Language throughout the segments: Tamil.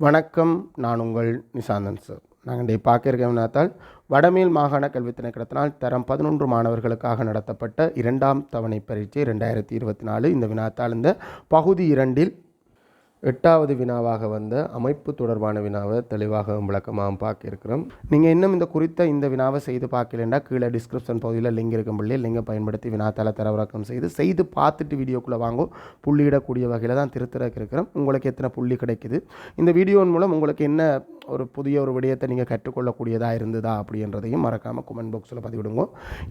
வணக்கம். நான் உங்கள் நிசாந்தன் சார். நாங்கள் இன்றைய பார்க்க வினாத்தால் வடமேல் மாகாண கல்வி திணைக்களத்தினால் தரம் பதினொன்று மாணவர்களுக்காக நடத்தப்பட்ட இரண்டாம் தவணை பரீட்சை ரெண்டாயிரத்தி இருபத்தி நாலு இந்த வினாத்தால் இந்த பகுதி இரண்டில் எட்டாவது வினாவாக வந்த அமைப்பு தொடர்பான வினாவை தெளிவாக விளக்கமாக பார்க்க இருக்கிறோம் நீங்கள் இன்னும் இந்த குறித்த இந்த வினாவை செய்து பார்க்கலன்னா கீழே டிஸ்கிரிப்ஷன் பகுதியில் லிங்க் இருக்கும் பிள்ளை லிங்கை பயன்படுத்தி வினாத்தால தரவிறக்கம் செய்து செய்து பார்த்துட்டு வீடியோக்குள்ளே வாங்கும் புள்ளியிடக்கூடிய வகையில் தான் திருத்தரக்கு இருக்கிறோம். உங்களுக்கு எத்தனை புள்ளி கிடைக்குது? இந்த வீடியோவின் மூலம் உங்களுக்கு என்ன ஒரு புதிய ஒரு விடயத்தை நீங்கள் கற்றுக்கொள்ளக்கூடியதாக இருந்ததா அப்படின்றதையும் மறக்காமல் கமெண்ட் பாக்ஸில் பதிவிடுங்க.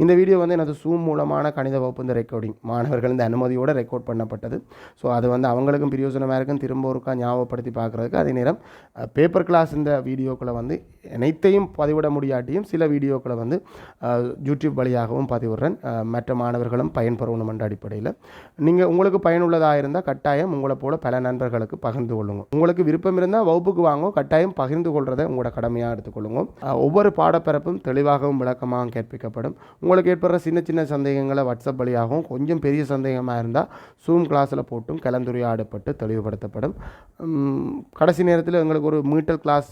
இந்த வீடியோ வந்து எனது சூம் மூலமான கணித வகுப்பு இந்த ரெக்கார்டிங் மாணவர்கள் இந்த அனுமதியோடு ரெக்கார்ட் பண்ணப்பட்டது. ஸோ அது வந்து அவங்களுக்கும் பிரயோஜனமாக இருக்கும். திரும்ப ஒருக்கா ஞாபகப்படுத்தி பார்க்குறதுக்கு அதே நேரம் பேப்பர் கிளாஸ் இந்த வீடியோக்களை வந்து அனைத்தையும் பதிவிட முடியாட்டியும் சில வீடியோக்களை வந்து யூடியூப் வழியாகவும் பதிவிடுறேன். மற்ற மாணவர்களும் பயன்பெறணும் என்ற அடிப்படையில். நீங்கள் உங்களுக்கு பயனுள்ளதாக இருந்தால் கட்டாயம் உங்களை போல பல நண்பர்களுக்கு பகிர்ந்து கொள்ளுங்க. உங்களுக்கு விருப்பம் இருந்தால் வகுப்புக்கு வாங்க. கட்டாயம் பகிர்ந்து கொள்றதை உங்களோட கடமையாக எடுத்துக்கொள்ளுங்க. ஒவ்வொரு பாடப்பிறப்பும் தெளிவாகவும் விளக்கமாகவும் கேட்பிக்கப்படும். உங்களுக்கு ஏற்படுற சின்ன சின்ன சந்தேகங்களை வாட்ஸ்அப் வழியாகவும் கொஞ்சம் பெரிய சந்தேகமாக இருந்தால் ஜூம் கிளாஸில் போட்டும் கலந்துரையாடப்பட்டு தெளிவுபடுத்தப்படும். கடைசி நேரத்தில் எங்களுக்கு ஒரு மீட்டல் கிளாஸ்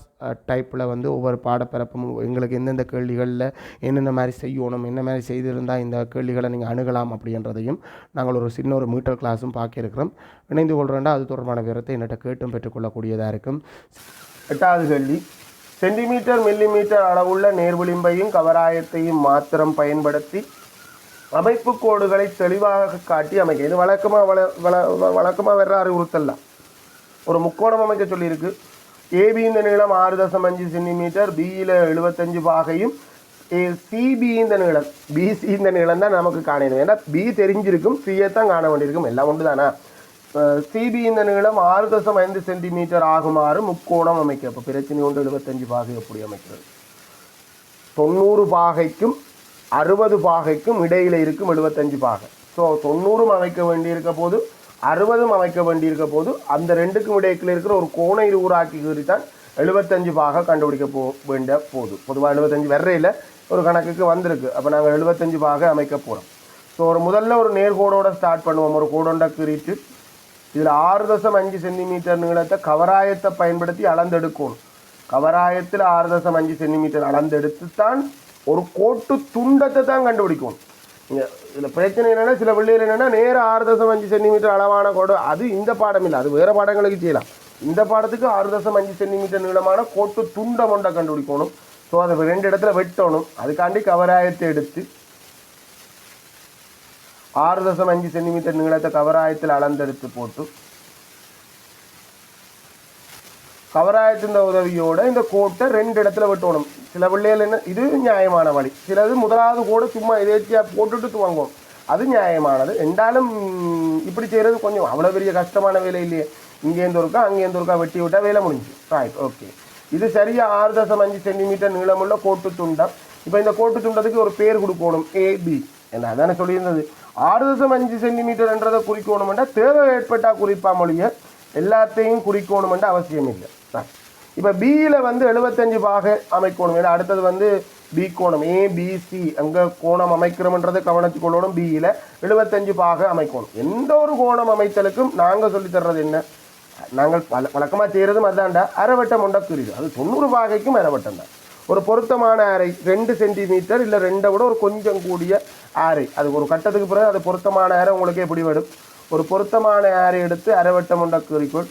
டைப்பில் வந்து ஒவ்வொரு பாடப்பிறப்பும் எங்களுக்கு எந்தெந்த கேள்விகளில் என்னென்ன மாதிரி செய்யணும் என்ன மாதிரி செய்திருந்தால் இந்த கேள்விகளை நீங்கள் அணுகலாம் அப்படின்றதையும் நாங்கள் ஒரு சின்ன ஒரு மீட்டர் கிளாஸும் பார்க்கிருக்கிறோம். இணைந்து கொள்கிறேன்டா அது தொடர்பான விவரத்தை என்னட்ட கேட்டும் பெற்றுக்கொள்ளக்கூடியதாக இருக்கும். எட்டாவது கேள்வி. சென்டிமீட்டர் மில்லிமீட்டர் அளவுள்ள நேர்விளிம்பையும் கவராயத்தையும் மாத்திரம் பயன்படுத்தி அமைப்பு கோடுகளை தெளிவாக காட்டி அமைக்க. இது வழக்கமாக வள வள வழக்கமாக வர்ற அறிவுறுத்தல் தான் ஒரு முக்கோணம் அமைக்க சொல்லியிருக்கு. ஏபியின் இந்த நீளம் ஆறு தசம் அஞ்சு சென்டிமீட்டர் பியில் எழுபத்தஞ்சு பாகையும் சிபி இந்த நீளம் பிசி இந்த நீளம் தான் நமக்கு காணணும் ஏன்னா பி தெரிஞ்சிருக்கும் சியை தான் காண வேண்டியிருக்கும். எல்லாம் ஒன்று தானே சிபி இந்த நீளம் ஆறு தசம் ஐந்து சென்டிமீட்டர் ஆகுமாறு முக்கோணம் அமைக்க இப்போ பிரச்சனை ஒன்று எழுபத்தஞ்சு பாகை எப்படி அமைக்கிறது? தொண்ணூறு பாகைக்கும் அறுபது பாகைக்கும் இடையில் இருக்கும் எழுபத்தஞ்சு பாகை. ஸோ தொண்ணூறும் அமைக்க வேண்டியிருக்க போது அறுபதும் அமைக்க வேண்டியிருக்க போது அந்த ரெண்டுக்கும் இடையில இருக்கிற ஒரு கோண இருவுராக்கி தான் எழுபத்தஞ்சு பாகை கண்டுபிடிக்க போ வேண்டிய போது. பொதுவாக எழுபத்தஞ்சு வர்றையில் ஒரு கணக்குக்கு வந்திருக்கு. அப்போ நாங்கள் எழுபத்தஞ்சு பாகை அமைக்க போகிறோம் ஸோ ஒரு முதல்ல ஒரு நேர்கோடோட ஸ்டார்ட் பண்ணுவோம். ஒரு கோடோண்ட கீறிட்டு இதில் ஆறு தசம் அஞ்சு சென்டிமீட்டர் நீளத்தை கவராயத்தை பயன்படுத்தி அளந்தெடுக்கணும் கவராயத்தில் ஆறு தசம் அஞ்சு சென்டிமீட்டர் அளந்தெடுத்து தான் ஒரு கோட்டு துண்டத்தை தான் கண்டுபிடிக்கணும் இங்கே இதில் பிரச்சனை என்னென்னா சில பிள்ளைகள் என்னென்னா நேராக ஆறு தசம் அஞ்சு சென்டிமீட்டர் அளவான கோடு அது இந்த பாடம் இல்லை அது வேறு பாடங்களுக்கு செய்யலாம். இந்த பாடத்துக்கு ஆறு தசம் அஞ்சு சென்டிமீட்டர் நீளமான கோட்டு துண்டம் ஒன்றை கண்டுபிடிக்கணும். ஸோ அதை ரெண்டு இடத்துல வெட்டணும். அதுக்காண்டி கவராயத்தை எடுத்து ஆறு தசம் அஞ்சு சென்டிமீட்டர் நீளத்தை கவராயத்தில் அளந்தெடுத்து போட்டு கவராயத்தின் உதவியோட இந்த கோட்டை ரெண்டு இடத்துல வெட்டணும் சில பிள்ளைகள் என்ன இது நியாயமான வழி சிலது முதலாவது கூட சும்மா எதேச்சியா போட்டுட்டு துவங்கும் அது நியாயமானது என்றாலும் இப்படி செய்கிறது கொஞ்சம் அவ்வளோ பெரிய கஷ்டமான வேலை இல்லையே இங்கேருந்து இருக்கா அங்கேருந்து இருக்கா வெட்டி விட்டால் வேலை முடிஞ்சு ரைட் ஓகே இது சரியாக ஆறு தசம் அஞ்சு சென்டிமீட்டர் நீளமுள்ள கோட்டு துண்டம் இப்போ இந்த கோட்டு துண்டத்துக்கு ஒரு பேர் கொடுக்கணும் ஏபி என்ன அதானே சொல்லியிருந்தது ஆறு தசம் அஞ்சு சென்டிமீட்டர்ன்றதை குறிக்கணுமெண்டா தேவை ஏற்பட்டால் குறிப்பா மொழிய எல்லாத்தையும் குறிக்கணுமெண்டா அவசியம் இல்லை. இப்போ பியில் வந்து எழுபத்தஞ்சு பாகை அமைக்கணும் ஏன்னா அடுத்தது வந்து பி கோணம். ஏ பிசி அங்கே கோணம் அமைக்கிறோம்ன்றதை கவனித்து கொள்ளணும். பியில் எழுபத்தஞ்சு பாகை அமைக்கணும். எந்த ஒரு கோணம் அமைத்தலுக்கும் நாங்கள் சொல்லித் தர்றது என்ன? நாங்கள் பல வழக்கமாக செய்கிறதும் அதான்டா அரைவட்டம் உண்டா குறிது அது தொண்ணூறு பாகைக்கும் அரைவட்டம் தான் ஒரு பொருத்தமான ஆரை ரெண்டு சென்டிமீட்டர் இல்லை ரெண்டை விட ஒரு கொஞ்சம் கூடிய ஆரை அது ஒரு கட்டத்துக்கு பிறகு அது பொருத்தமான ஆரை உங்களுக்கு எப்படி வரும் ஒரு பொருத்தமான ஆரை எடுத்து அரைவட்டம் உண்டா குறிக்கோள்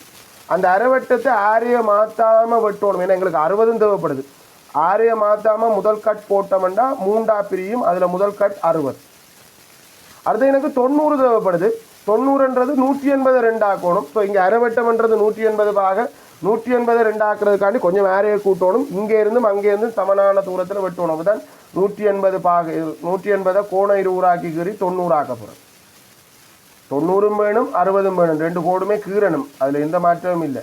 அந்த அரைவட்டத்தை ஆரையை மாற்றாமல் வெட்டணும். ஏன்னா எங்களுக்கு அறுபதும் தேவைப்படுது. ஆரையை மாற்றாமல் முதல் கட் போட்டோம்னா மூண்டா பிரியும். அதில் முதல் கட் அறுபது. அடுத்து எனக்கு தொண்ணூறு தேவைப்படுது. தொண்ணூறுன்றது நூற்றி எண்பது ரெண்டாக்கணும். ஸோ இங்கே அரைவட்டம்ன்றது நூற்றி எண்பது பாக நூற்றி எண்பது ரெண்டு ஆக்குறதுக்காண்டி கொஞ்சம் வேறையை கூட்டணும். இங்கே இருந்தும் சமனான தூரத்தில் வெட்டணும். அப்போதான் நூற்றி எண்பது பாக நூற்றி எண்பதை கோணம் இருபூறாக்கி கீறி தொண்ணூறாக்க போகிறோம் தொண்ணூறும் வேணும் அறுபதும் வேணும். ரெண்டு கோடுமே கீறணும். அதில் எந்த மாற்றமும் இல்லை.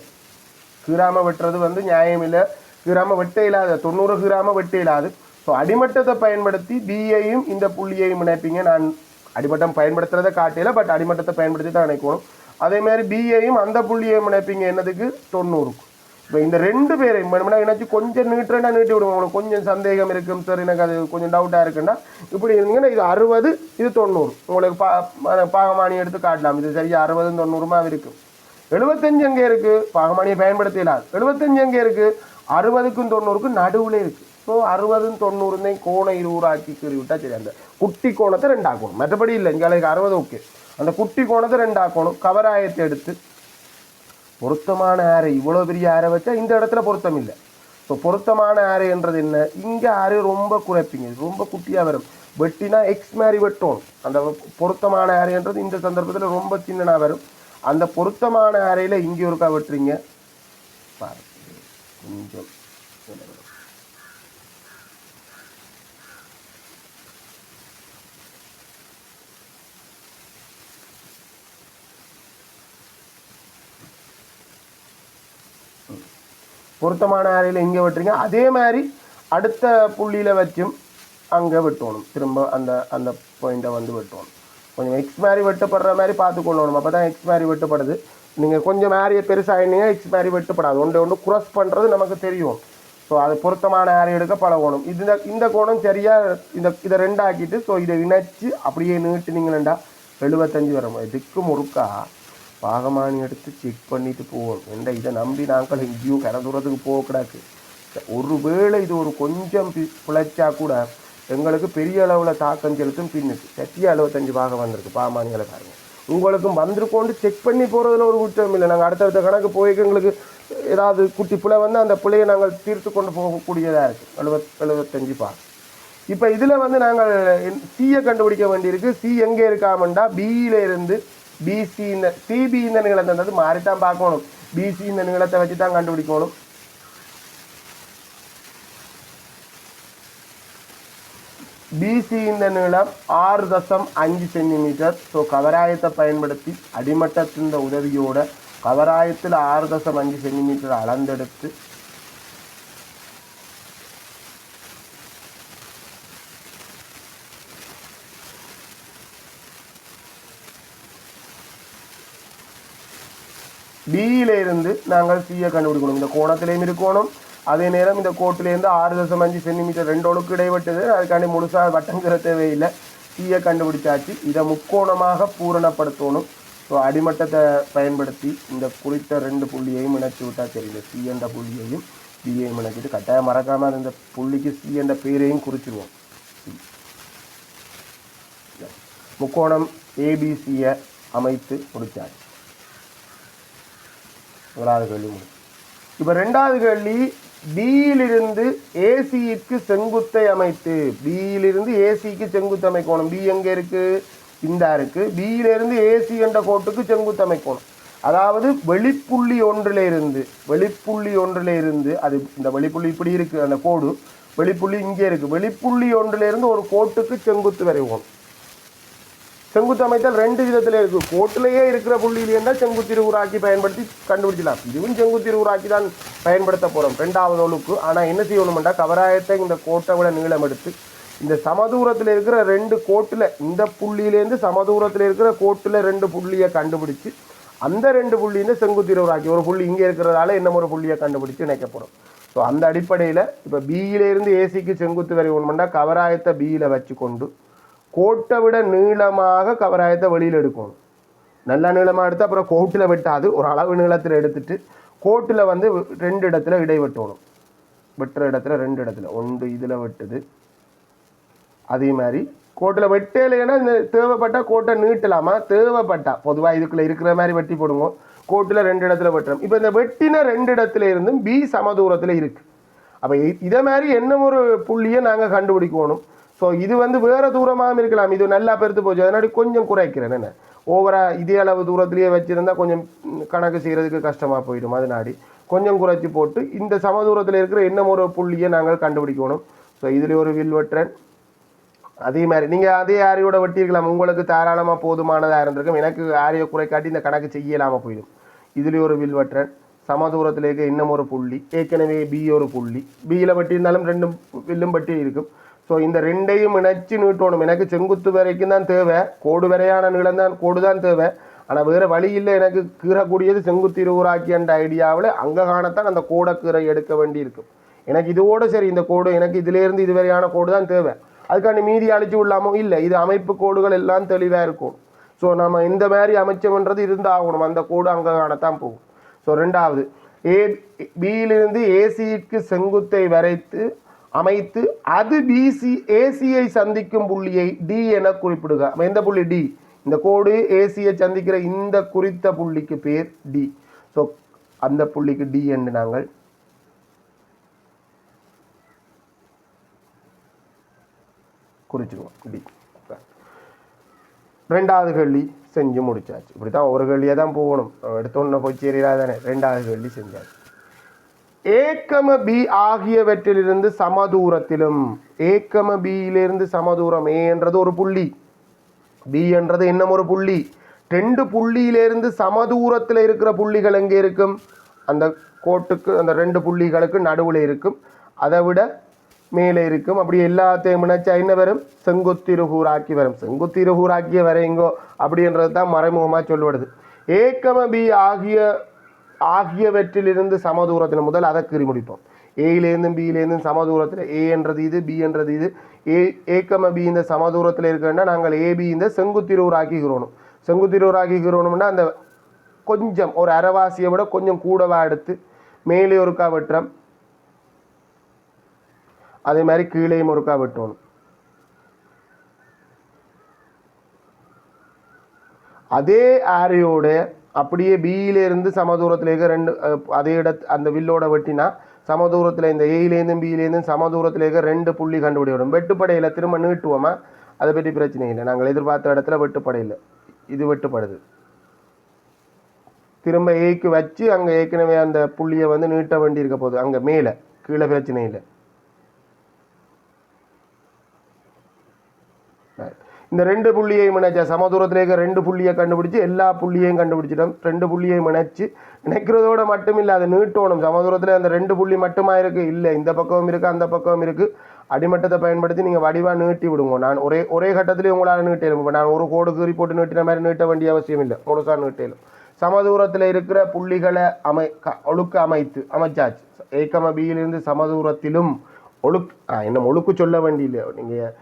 கீராம வெட்டுறது வந்து நியாயம் இல்லை. கீறாமல் வெட்ட இல்லாத தொண்ணூறு கீறாமல் வெட்ட இல்லாது. ஸோ அடிமட்டத்தை பயன்படுத்தி பியையும் இந்த புள்ளியையும் இணைப்பீங்க. நான் அடிமட்டம் பயன்படுத்துறதை காட்டில பட் அடிமட்டத்தை பயன்படுத்தி தான் நினைக்கணும் அதே மாதிரி பிஏயும் அந்த புள்ளியையும் நினைப்பீங்க என்னதுக்கு? தொண்ணூறுக்கு. இப்போ இந்த ரெண்டு பேரையும் வேணும்னா கொஞ்சம் நீட்டுறா நீட்டி விடுங்க. உங்களுக்கு கொஞ்சம் சந்தேகம் இருக்கும் சார் எனக்கு அது கொஞ்சம் டவுட்டாக இருக்குன்னா இப்படி இருந்தீங்கன்னா இது அறுபது இது தொண்ணூறு. உங்களுக்கு பா பாகமானி எடுத்து காட்டலாம். இது சரியா அறுபதும் தொண்ணூறுமா இருக்கும் எழுபத்தஞ்சு எங்கே இருக்குது பாகமானியை பயன்படுத்தலாது எழுபத்தஞ்சு எங்கே இருக்குது அறுபதுக்கும் தொண்ணூறுக்கும் நடுவில் இருக்குது ஸோ அறுபதும் தொண்ணூறுந்தையும் கோணம் ஆக்கி கீறி விட்டால் சரி. அந்த குட்டி கோணத்தை ரெண்டாக்கணும் மற்றபடி இல்லை. இங்கே அறுபது ஓகே அந்த குட்டி கோணத்தை ரெண்டாக்கணும் கவராயத்தை எடுத்து பொருத்தமான ஆரை இவ்வளோ பெரிய ஆரை வச்சா இந்த இடத்துல பொருத்தம் இல்லை. ஸோ பொருத்தமான ஆரைன்றது என்ன? இங்கே ஆரை ரொம்ப குறைப்பிங்க. ரொம்ப குட்டியாக வரும். வெட்டினா எக்ஸ் மாதிரி வெட்டும் அந்த பொருத்தமான ஆரைன்றது இந்த சந்தர்ப்பத்தில் ரொம்ப சின்னனாக வரும். அந்த பொருத்தமான ஆரையில் இங்கே ஒருக்கா வெட்டுறீங்க. பாருங்க. கொஞ்சம் பொருத்தமான அறையில் இங்கே வெட்டுறீங்க? அதே மாதிரி அடுத்த புள்ளியில் வச்சும் அங்கே வெட்டணும். திரும்ப அந்த அந்த பாயிண்ட்டை வந்து வெட்டணும். கொஞ்சம் எக்ஸ் மாதிரி வெட்டப்படுற மாதிரி பார்த்து கொள்ளணும். அப்போ தான் எக்ஸ் மாதிரி வெட்டப்படுது. நீங்கள் கொஞ்சம் மேரியை பெருசாகினீங்க எக்ஸ் மாதிரி வெட்டப்படாது. ஒன்று ஒன்று குரஸ் பண்ணுறது நமக்கு தெரியும். ஸோ அது பொருத்தமான ஆரை எடுக்க பழகணும் இந்த இந்த கோணம் சரியாக இந்த இதை ரெண்டாக்கிட்டு ஸோ இதை இணைச்சி அப்படியே நீட்டினீங்களா எழுபத்தஞ்சு வரும். இதுக்கு முறுக்கா? பாகமானி எடுத்து செக் பண்ணிட்டு போவோம். என்ற இதை நம்பி நாங்கள் எங்கேயும் கர தூரத்துக்கு போகக்கூடாது ஒருவேளை இது ஒரு கொஞ்சம் பி- பிழைச்சா கூட எங்களுக்கு பெரிய அளவில் தாக்கம் செலுத்தும் பின்னுக்கு. சத்திய எழுபத்தஞ்சு பாகம் வந்திருக்கு பாமானிகளை பாருங்கள் உங்களுக்கும் வந்திருக்கோண்டு செக் பண்ணி போகிறதுல ஒரு குற்றம் இல்லை. நாங்கள் அடுத்தடுத்த கணக்கு போய் எங்களுக்கு ஏதாவது குட்டி பிள்ளை வந்து அந்த பிள்ளையை நாங்கள் தீர்த்து கொண்டு போகக்கூடியதாக இருக்குது எழுபத் எழுபத்தஞ்சு பாகம். இப்போ இதில் வந்து நாங்கள் சியை கண்டுபிடிக்க வேண்டியிருக்கு. சி எங்கே இருக்காமண்டா? பியில இருந்து பிசி இந்த சிபி இந்த நீளத்தை இருந்தது மாறித்தான் பார்க்கணும் பிசி இந்த நீளத்தை வச்சு தான் கண்டுபிடிக்கணும் பிசி இந்த நீளம் ஆறு தசம் அஞ்சு சென்டிமீட்டர் ஸோ கவராயத்தை பயன்படுத்தி அடிமட்டத்தின் உதவியோட கவராயத்தில் ஆறு தசம் அஞ்சு சென்டிமீட்டர் அளந்தெடுத்து டியிலிருந்து நாங்கள் சியை கண்டுபிடிக்கணும். இந்த கோணத்திலையும் இருக்கணும். அதே நேரம் இந்த கோட்டிலேருந்து ஆறு தசம் அஞ்சு சென்டிமீட்டர் ரெண்டு ஒழுக்கு அதுக்காண்டி முழுசாக வட்டங்கிற தேவையில்லை சியை கண்டுபிடிச்சாச்சு. இதை முக்கோணமாக பூரணப்படுத்தணும். ஸோ அடிமட்டத்தை பயன்படுத்தி இந்த குறித்த ரெண்டு புள்ளியையும் இணைச்சி விட்டால் தெரியல சி என்ற புள்ளியையும் பிஏயும் இணைச்சிட்டு கட்டாயம் மறக்காமல் இந்த புள்ளிக்கு சி என்ற பேரையும் குறிச்சிடுவோம் முக்கோணம் ஏபிசியை அமைத்து முடித்தாச்சு முதலாவது கேள்வி முடிச்சு இப்போ ரெண்டாவது கேள்வி பியிலிருந்து ஏசிக்கு செங்குத்தை அமைத்து பியிலிருந்து ஏசிக்கு செங்குத்து அமைக்கணும். பி எங்கே இருக்குது இந்த இருக்குது பியிலிருந்து ஏசி என்ற கோட்டுக்கு செங்குத்து அமைக்கணும். அதாவது வெளிப்புள்ளி ஒன்றில் இருந்து வெளிப்புள்ளி ஒன்றில் இருந்து அது இந்த வெளிப்புள்ளி இப்படி இருக்குது அந்த கோடு. வெளிப்புள்ளி இங்கே இருக்குது வெளிப்புள்ளி ஒன்றில் இருந்து ஒரு கோட்டுக்கு செங்குத்து வரைவோம். செங்குத்து அமைத்தல் ரெண்டு விதத்தில் இருக்கு. கோட்டிலேயே இருக்கிற புள்ளியில் இருந்தால் செங்குத்திரு உராக்கி பயன்படுத்தி கண்டுபிடிக்கலாம் இதுவும் செங்குத்திரு உராக்கி தான் பயன்படுத்த போகிறோம் ரெண்டாவது ஒழுக்கு ஆனால் என்ன செய்யணும்டா? கவராயத்தை இந்த கோட்டை விட நீளம் எடுத்து இந்த சமதூரத்தில் இருக்கிற ரெண்டு கோட்டில் இந்த புள்ளியிலேருந்து சமதூரத்தில் இருக்கிற கோட்டில் ரெண்டு புள்ளியை கண்டுபிடிச்சு அந்த ரெண்டு புள்ளியிருந்து செங்குத்திரு உராக்கி ஒரு புள்ளி இங்கே இருக்கிறதால என்ன ஒரு புள்ளியை கண்டுபிடிச்சு இணைக்க போகிறோம் ஸோ அந்த அடிப்படையில் இப்போ பியிலேருந்து ஏசிக்கு செங்குத்து வரை ஒன்றுமெண்டா கவராயத்தை பியில் வச்சு கொண்டு கோட்டை விட நீளமாக கவராயத்தை வெளியில் எடுக்கணும் நல்ல நீளமாக எடுத்து அப்புறம் கோட்டில் வெட்டாது ஒரு அளவு நீளத்தில் எடுத்துட்டு கோட்டில் வந்து ரெண்டு இடத்துல இடை வெட்டணும் வெட்டுற இடத்துல ரெண்டு இடத்துல. ஒன்று இதில் வெட்டுது. அதே மாதிரி கோட்டில் வெட்டலைன்னா இந்த தேவைப்பட்டால் கோட்டை நீட்டலாமா? தேவைப்பட்டா. பொதுவாக இதுக்குள்ளே இருக்கிற மாதிரி வெட்டி போடுங்க. கோட்டில் ரெண்டு இடத்துல வெட்டுறோம் இப்போ இந்த வெட்டின ரெண்டு இடத்துல இருந்தும் பி சமதூரத்தில் இருக்குது அப்போ இதை மாதிரி என்ன ஒரு புள்ளியை நாங்கள் கண்டுபிடிக்கணும்? ஸோ இது வந்து வேறு தூரமாகவும் இருக்கலாம். இது நல்லா பெருத்து போச்சு. அதனால கொஞ்சம் குறைக்கிறேன். என்ன? ஓவரா இதே அளவு தூரத்துலேயே வச்சுருந்தா கொஞ்சம் கணக்கு செய்கிறதுக்கு கஷ்டமாக போயிடும். அதனாடி கொஞ்சம் குறைச்சி போட்டு இந்த சமதூரத்தில் இருக்கிற இன்னும் ஒரு புள்ளியை நாங்கள் கண்டுபிடிக்கணும். ஸோ இதில் ஒரு வில் வெட்டுறேன். அதே மாதிரி நீங்கள் அதே ஆரியோட வெட்டியிருக்கலாம். உங்களுக்கு தாராளமாக போதுமானதாக இருந்திருக்கும். எனக்கு ஆரியை குறைக்காட்டி இந்த கணக்கு செய்யலாமல் போயிடும். இதுலேயும் ஒரு வில் வெட்டுறேன். சமதூரத்தில் இருக்க இன்னும் ஒரு புள்ளி. ஏற்கனவே பி ஒரு புள்ளி. பியில் வெட்டியிருந்தாலும் ரெண்டும் வில்லும் வெட்டி இருக்கும். ஸோ இந்த ரெண்டையும் இணைச்சு நீட்டணும். எனக்கு செங்குத்து வரைக்கும் தான் தேவை. கோடு வரையான நீளம் தான் கோடு தான் தேவை. ஆனால் வேறு வழி இல்லை. எனக்கு கீறக்கூடியது செங்குத்து இருவராக்கி என்ற ஐடியாவில் அங்கே காணத்தான் அந்த கோடை கீரை எடுக்க வேண்டி இருக்கும் எனக்கு இதோட சரி இந்த கோடு எனக்கு இதிலேருந்து இது வரையான கோடு தான் தேவை. அதுக்காண்டி மீதி அழிச்சு விடலாமோ? இல்லை. இது அமைப்பு கோடுகள் எல்லாம் தெளிவாக இருக்கும் ஸோ நம்ம இந்த மாதிரி அமைச்சோம்ன்றது இருந்தாகணும் அந்த கோடு அங்கே காணத்தான் போகும். ஸோ ரெண்டாவது ஏ பியிலிருந்து ஏசிக்கு செங்குத்தை வரைத்து அமைத்து அது பிசி ஏசியை சந்திக்கும் புள்ளியை டி என குறிப்பிடுக. எந்த புள்ளி? டி இந்த கோடு ஏசியை சந்திக்கிற இந்த குறித்த புள்ளிக்கு பேர் டி ஸோ அந்த புள்ளிக்கு டி என்று நாங்கள் குறிச்சிருவோம் டி ரெண்டாவது கேள்வி செஞ்சு முடிச்சாச்சு. இப்படி தான் ஒரு கேள்வியாக தான் போகணும் எடுத்தோன்னே போய் சேரிடாதானே தானே ரெண்டாவது கேள்வி செஞ்சாச்சு. ஏக்கம பி ஆகியவற்றிலிருந்து சமதூரத்திலும் ஏக்கம பியிலிருந்து சமதூரம் ஏ என்றது ஒரு புள்ளி. பி என்றது இன்னும் ஒரு புள்ளி. ரெண்டு புள்ளியிலிருந்து சமதூரத்தில் இருக்கிற புள்ளிகள் எங்கே இருக்கும்? அந்த கோட்டுக்கு அந்த ரெண்டு புள்ளிகளுக்கு நடுவில் இருக்கும். அதை விட மேலே இருக்கும். அப்படி எல்லாத்தையும் நினைச்சா என்ன வரும்? செங்குத்திருகூராக்கி வரும். செங்குத்திருகூராக்கிய வரைங்கோ அப்படின்றது தான் மறைமுகமாக சொல்லுவது ஏக்கம பி ஆகிய ஆகியவற்றிலிருந்து சமதூரத்தில் முதல் அதை கீறி முடிப்போம். ஏயிலேருந்தும் பியிலேருந்தும் சமதூரத்தில் ஏ என்றது இது பி என்றது இது. ஏ ஏக்கம பி இந்த சமதூரத்தில் இருக்குன்னா நாங்கள் ஏபி இந்த செங்குத்திரூர் ஆக்கிக்கிறோணும். செங்குத்திரூர் ஆக்கிக்கிறோணும்னா அந்த கொஞ்சம் ஒரு அரைவாசியை விட கொஞ்சம் கூடவா எடுத்து மேலே ஒருக்கா வெட்டுறோம் அதே மாதிரி கீழேயும் ஒருக்கா வெட்டணும் அதே ஆரையோட அப்படியே பியிலேருந்து சமதூரத்தில் இருக்க ரெண்டு அதே இட அந்த வில்லோட வெட்டினா சமதூரத்தில் இந்த ஏயிலேருந்தும் பியிலேருந்தும் சமதூரத்தில் இருக்க ரெண்டு புள்ளி கண்டுபிடிக்கணும் வெட்டுப்படையில் திரும்ப நீட்டுவோமா? அதை பற்றி பிரச்சனை இல்லை. நாங்கள் எதிர்பார்த்த இடத்துல வெட்டுப்படையில் இது வெட்டுப்படுது. திரும்ப ஏக்கு வச்சு அங்கே ஏற்கனவே அந்த புள்ளியை வந்து நீட்ட வேண்டி இருக்க போகுது. அங்கே மேலே. கீழே பிரச்சனை இல்லை. இந்த ரெண்டு புள்ளியையும் இணைச்ச சமதூரத்தில் இருக்க ரெண்டு புள்ளியை கண்டுபிடிச்சு எல்லா புள்ளியையும் கண்டுபிடிச்சிட்டோம் ரெண்டு புள்ளியையும் இணைச்சி இணைக்கிறதோட மட்டும் இல்லை அதை நீட்டோணும். சமதூரத்தில் அந்த ரெண்டு புள்ளி மட்டுமா இருக்குது இல்லை. இந்த பக்கமும் இருக்குது அந்த பக்கமும் இருக்குது அடிமட்டத்தை பயன்படுத்தி நீங்கள் வடிவாக நீட்டி விடுங்க. நான் ஒரே ஒரே கட்டத்திலேயே உங்களால் நீட்டலும் இப்போ நான் ஒரு கோடு கீறி போட்டு நீட்டின மாதிரி நீட்ட வேண்டிய அவசியம் இல்லை. முழுசாக நீட்டேலும் சமதூரத்தில் இருக்கிற புள்ளிகளை அமை ஒழுக்க அமைத்து அமைச்சாச்சு. ஏக்கம பியிலிருந்து சமதூரத்திலும் ஒழுக் ஆ, என்ன ஒழுக்கு சொல்ல வேண்டியில்லை. நீங்கள்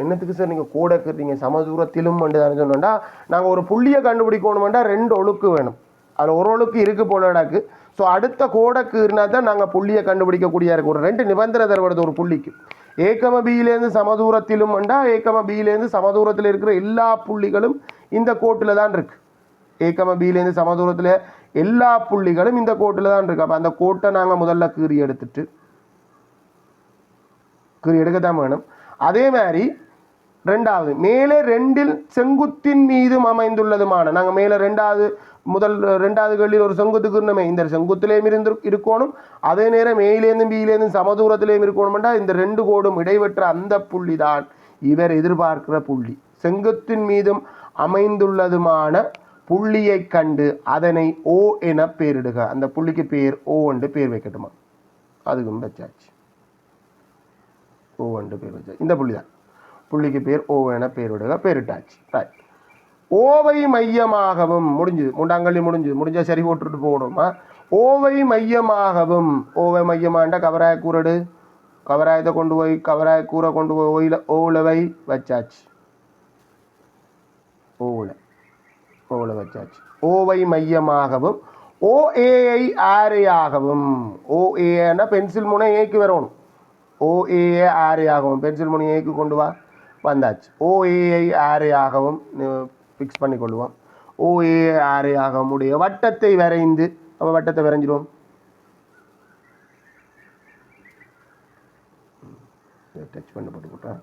என்னத்துக்கு சார் நீங்கள் கூட நீங்கள் சமதூரத்திலும் வந்து சொன்னோம்னா நாங்கள் ஒரு புள்ளியை கண்டுபிடிக்கணுமெண்டா ரெண்டு ஒழுக்கு வேணும். அதில் ஒரு ஒழுக்கு இருக்கு போலடாக்கு ஸோ அடுத்த கோடக்கு இருந்தால் தான் நாங்கள் புள்ளியை கண்டுபிடிக்கக்கூடிய இருக்கு ஒரு ரெண்டு நிபந்தனை தருவது ஒரு புள்ளிக்கு. ஏக்கம பியிலேருந்து சமதூரத்திலும் வேண்டா ஏக்கம பியிலேருந்து சமதூரத்தில் இருக்கிற எல்லா புள்ளிகளும் இந்த கோட்டில் தான் இருக்குது ஏக்கம பியிலேருந்து சமதூரத்தில் எல்லா புள்ளிகளும் இந்த கோட்டில் தான் இருக்குது அப்போ அந்த கோட்டை நாங்கள் முதல்ல கீறி எடுத்துட்டு கீறி எடுக்க தான் வேணும். அதே மாதிரி ரெண்டாவது மேலே ரெண்டில் செங்குத்தின் மீதும் அமைந்துள்ளதுமான நாங்கள் மேலே ரெண்டாவது முதல் ரெண்டாவது கல்லில் ஒரு செங்குத்துக்கு இருந்தோமே இந்த செங்குத்திலேயும் இருந்து இருக்கணும் அதே நேரம் மேலேருந்தும் பியிலேருந்தும் சமதூரத்திலேயும் இருக்கணும்டா இந்த ரெண்டு கோடும் இடைவெற்ற அந்த புள்ளி தான் இவர் எதிர்பார்க்கிற புள்ளி. செங்குத்தின் மீதும் அமைந்துள்ளதுமான புள்ளியை கண்டு அதனை ஓ என பெயரிடுக. அந்த புள்ளிக்கு பேர் ஓ என்று பேர் வைக்கட்டுமா? அதுக்கும் வச்சாச்சு. ஓ என்று பேர் வச்சா இந்த புள்ளி தான் புள்ளிக்கு பேர் ஓ என பேரிட்டாச்சு ரைட் ஓவை மையமாகவும் முடிஞ்சுது. முண்டாங்கல்லி முடிஞ்சுது. முடிஞ்சால் சரி போட்டுட்டு போகணுமா? ஓவை மையமாகவும் ஓவை மையமாண்டா கவராய கூறடு. கவராயத்தை கொண்டு போய் கவராய கூரை கொண்டு போய் ஓயில ஓலவை வச்சாச்சு. ஓவில் ஓவில் வச்சாச்சு. ஓவை மையமாகவும் ஓஏஐ ஆரையாகவும் ஓஏன்னா பென்சில் முனை ஏக்கு வரணும். ஓஏஏ ஆகவும் பென்சில் முனை ஏக்கு கொண்டு வா வந்தாச்சு. ஓஏஐ ஆகவும் ஃபிக்ஸ் பண்ணி கொள்வோம் ஓஏஏ ஆரையாகவும் உடைய வட்டத்தை வரைந்து அப்போ வட்டத்தை வரைஞ்சிடுவோம் டச் பண்ணி போட்டு போட்டேன்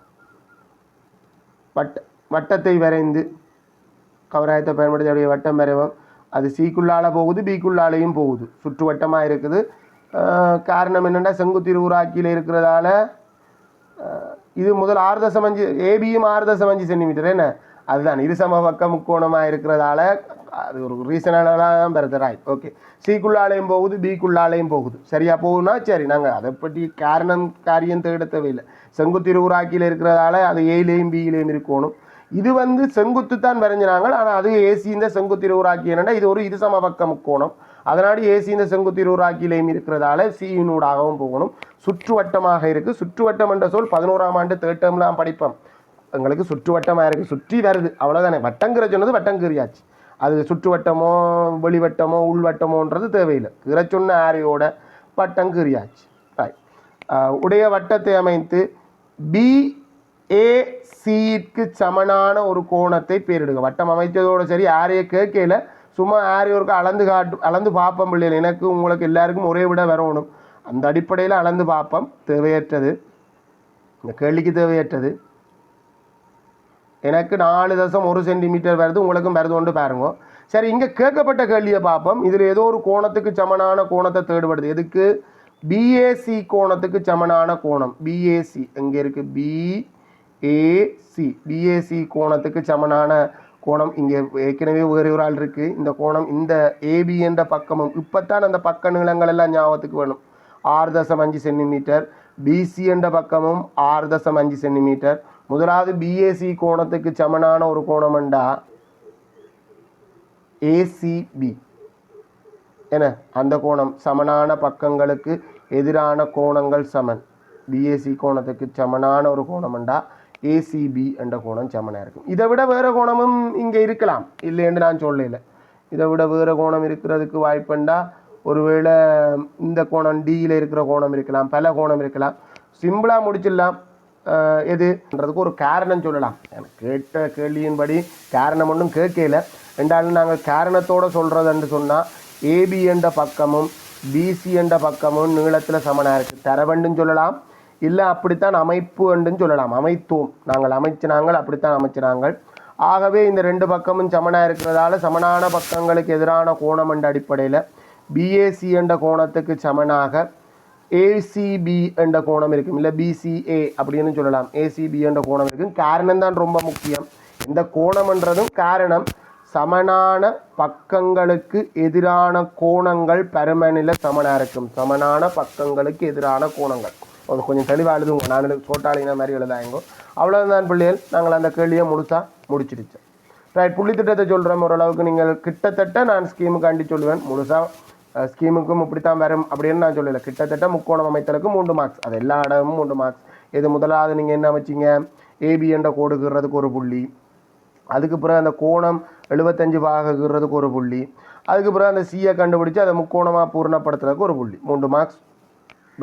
வட்ட வட்டத்தை வரைந்து கவராயத்தை பயன்படுத்தி அப்படியே வட்டம் வரைவோம். அது சிக்குள்ளால போகுது பிக்குள்ளாலேயும் போகுது. சுற்று வட்டமாக இருக்குது. காரணம் என்னென்னா செங்குத்திரு ஊராட்சியில் இருக்கிறதால இது முதல் ஆறு தசம் அஞ்சு ஏபியும் ஆறு தசம் அஞ்சு சென்டிமீட்டர் என்ன? அதுதான் இருசம பக்க முக்கோணமாக இருக்கிறதால அது ஒரு ரீசனால தான் பெறுது ஓகே சிக்குள்ளாலையும் போகுது பிக்குள்ளாலையும் போகுது. சரியா போகுதுன்னா சரி நாங்கள் அதை பற்றி காரணம் காரியம் தேட தேவையில்லை செங்குத்திரு ஊராக்கியில் இருக்கிறதால அது ஏயிலையும் பியிலையும் இருக்கணும். இது வந்து செங்குத்து தான் வரைஞ்சினாங்க ஆனால் அது ஏசி இந்த செங்குத்திரு ஊராக்கி என்னென்னா இது ஒரு இருசம பக்க முக்கோணம். அதனாடி ஏசி இந்த செங்குத்திரு ஊராக்கிலையும் இருக்கிறதால சியினூடாகவும் போகணும். சுற்றுவட்டமாக இருக்குது சுற்றுவட்டம் என்ற சொல் பதினோராம் ஆண்டு தேர்ட் டேர்ம்லாம் படிப்போம். எங்களுக்கு சுற்றுவட்டமாக இருக்குது சுற்றி வருது. அவ்வளோதானே வட்டங்கிற சொன்னது வட்டங்கிறியாச்சு. அது சுற்றுவட்டமோ வெளிவட்டமோ உள்வட்டமோன்றது தேவையில்லை. கீரை சொன்ன ஆரையோட வட்டங்கிறியாச்சு. ரைட் உடைய வட்டத்தை அமைத்து பி ஏசிக்கு சமனான ஒரு கோணத்தை பேரிடுங்க வட்டம் அமைத்ததோடு சரி யாரையே கேட்கல. சும்மா ஆரியோருக்கு அளந்து காட்டு அளந்து பார்ப்போம் பிள்ளைகள். எனக்கு உங்களுக்கு எல்லாருக்கும் ஒரே விட வரணும் அந்த அடிப்படையில் அளந்து பார்ப்போம். தேவையற்றது. இந்த கேள்விக்கு தேவையற்றது. எனக்கு நாலு தசம் ஒரு சென்டிமீட்டர் வருது உங்களுக்கும் வருது ஒன்று பாருங்க. சரி இங்கே கேட்கப்பட்ட கேள்வியை பார்ப்போம். இதில் ஏதோ ஒரு கோணத்துக்கு சமனான கோணத்தை தேடுபடுது. எதுக்கு? பிஏசி கோணத்துக்கு சமனான கோணம். பிஏசி எங்கே இருக்குது பிஏசி பிஏசி கோணத்துக்கு சமனான கோணம் இங்கே ஏற்கனவே வேறு ஒரு ஆள் இருக்குது இந்த கோணம் இந்த ஏபி என்ற பக்கமும் இப்போத்தான் அந்த பக்க நீளங்கள் எல்லாம் ஞாபகத்துக்கு வேணும் ஆறு தசம் அஞ்சு சென்டிமீட்டர். பிசி என்ற பக்கமும் ஆறு தசம் அஞ்சு சென்டிமீட்டர். முதலாவது பிஏசி கோணத்துக்கு சமனான ஒரு கோணம்ண்டா ஏசிபி என்ன? அந்த கோணம் சமனான பக்கங்களுக்கு எதிரான கோணங்கள் சமன். பிஏசி கோணத்துக்கு சமனான ஒரு கோணம்ண்டா ஏசிபி என்ற கோணம் சமனாக இருக்கும். இதை விட வேறு கோணமும் இங்கே இருக்கலாம். இல்லைன்னு நான் சொல்லல. இதை விட வேறு கோணம் இருக்கிறதுக்கு வாய்ப்புண்டா ஒருவேளை இந்த கோணம் டியில் இருக்கிற கோணம் இருக்கலாம். பல கோணம் இருக்கலாம். சிம்பிளாக முடிச்சிடலாம். எதுன்றதுக்கு ஒரு காரணம் சொல்லலாம். எனக்கு கேட்ட கேள்வியின்படி காரணம் ஒன்றும் கேட்கல. ரெண்டாலும் நாங்கள் காரணத்தோடு சொல்கிறதுன்னு சொன்னால் ஏபி என்ற பக்கமும் பிசி என்ற பக்கமும் நீளத்தில் சமனாக இருக்குது தரவண்டுன்னு சொல்லலாம். இல்லை அப்படித்தான் அமைப்பு என்றும் சொல்லலாம். அமைத்தோம். நாங்கள் அமைச்சினாங்கள் அப்படித்தான் அமைச்சினாங்கள் ஆகவே இந்த ரெண்டு பக்கமும் சமனாக இருக்கிறதால சமனான பக்கங்களுக்கு எதிரான கோணம் என்ற அடிப்படையில் பிஏசி என்ற கோணத்துக்கு சமனாக ஏசிபி என்ற கோணம் இருக்கும். இல்லை பிசிஏ அப்படின்னு சொல்லலாம். ஏசிபி என்ற கோணம் இருக்கும். காரணம் தான் ரொம்ப முக்கியம். இந்த கோணம்ன்றதும் காரணம் சமனான பக்கங்களுக்கு எதிரான கோணங்கள் பருமனில சமனாக இருக்கும். சமனான பக்கங்களுக்கு எதிரான கோணங்கள். கொஞ்சம் தெளிவாக எழுதுங்க நான் சோட்டாளின மாதிரி எழுதாயங்கோ. அவ்வளோதான் பிள்ளைகள். நாங்கள் அந்த கேள்வியை முழுசாக முடிச்சிருச்சோம் ரைட் புள்ளி திட்டத்தை சொல்கிறோம் ஓரளவுக்கு நீங்கள் கிட்டத்தட்ட நான் ஸ்கீமுக்காண்டி சொல்லுவேன். முழுசாக ஸ்கீமுக்கும் இப்படித்தான் வரும் அப்படின்னு நான் சொல்லலை. கிட்டத்தட்ட முக்கோணம் அமைத்தலுக்கு மூன்று மார்க்ஸ் அது எல்லா இடமும் மூன்று மார்க்ஸ் இது முதலாவது நீங்கள் என்ன வச்சீங்க? ஏபி என்ற கோடுகிறதுக்கு ஒரு புள்ளி. அதுக்கு பிறகு அந்த கோணம் எழுபத்தஞ்சு பாகங்கிறதுக்கு ஒரு புள்ளி. அதுக்கு பிறகு அந்த சியை கண்டுபிடிச்சி அதை முக்கோணமாக பூர்ணப்படுத்துறதுக்கு ஒரு புள்ளி. மூன்று மார்க்ஸ்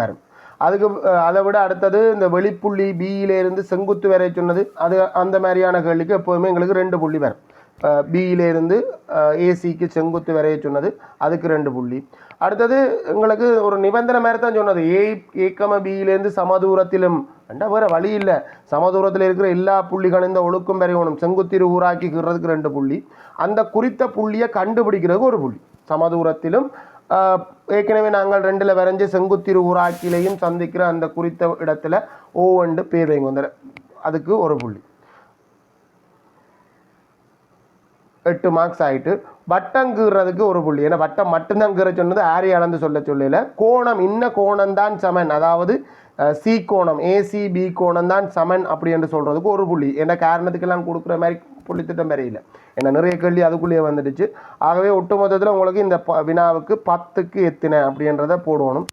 வரும். அதுக்கு அதை விட அடுத்தது இந்த வெளிப்புள்ளி பியிலேருந்து செங்குத்து வரை சொன்னது அது அந்த மாதிரியான கேள்விக்கு எப்போதுமே எங்களுக்கு ரெண்டு புள்ளி வரும். பியிலேருந்து ஏசிக்கு செங்குத்து வரைய சொன்னது அதுக்கு ரெண்டு புள்ளி. அடுத்தது எங்களுக்கு ஒரு நிபந்தனை மாதிரி தான் சொன்னது ஏ ஏக்கம பியிலேருந்து சமதூரத்திலும் ரெண்டா வேறு வழி இல்லை சமதூரத்தில் இருக்கிற எல்லா புள்ளிகளும் இந்த ஒழுக்கம் வரையணும் செங்குத்திரு ஊராக்கிக்கிறதுக்கு ரெண்டு புள்ளி. அந்த குறித்த புள்ளியை கண்டுபிடிக்கிறதுக்கு ஒரு புள்ளி. சமதூரத்திலும் ஏற்கனவே நாங்கள் ரெண்டில் வரைஞ்ச செங்குத்திரு ஊராக்கிலையும் சந்திக்கிற அந்த குறித்த இடத்துல ஓவண்டு பேர் வைங்க அந்த அதுக்கு ஒரு புள்ளி. எட்டு மார்க்ஸ் ஆகிட்டு வட்டம் கீறதுக்கு ஒரு புள்ளி. ஏன்னா வட்டம் மட்டும்தான் கீற சொன்னது ஆரி அளந்து சொல்ல சொல்லல. கோணம் இன்ன கோணம் தான் சமன். அதாவது சி கோணம் ஏசி பி கோணம் தான் சமன் அப்படி என்று சொல்கிறதுக்கு ஒரு புள்ளி. என்ன காரணத்துக்கெல்லாம் கொடுக்குற மாதிரி புள்ளித்திட்டம் பெறையில் ஏன்னா நிறைய கேள்வி அதுக்குள்ளேயே வந்துடுச்சு. ஆகவே ஒட்டுமொத்தத்தில் உங்களுக்கு இந்த ப- வினாவுக்கு பத்துக்கு எத்தனை அப்படின்றத போடணும்.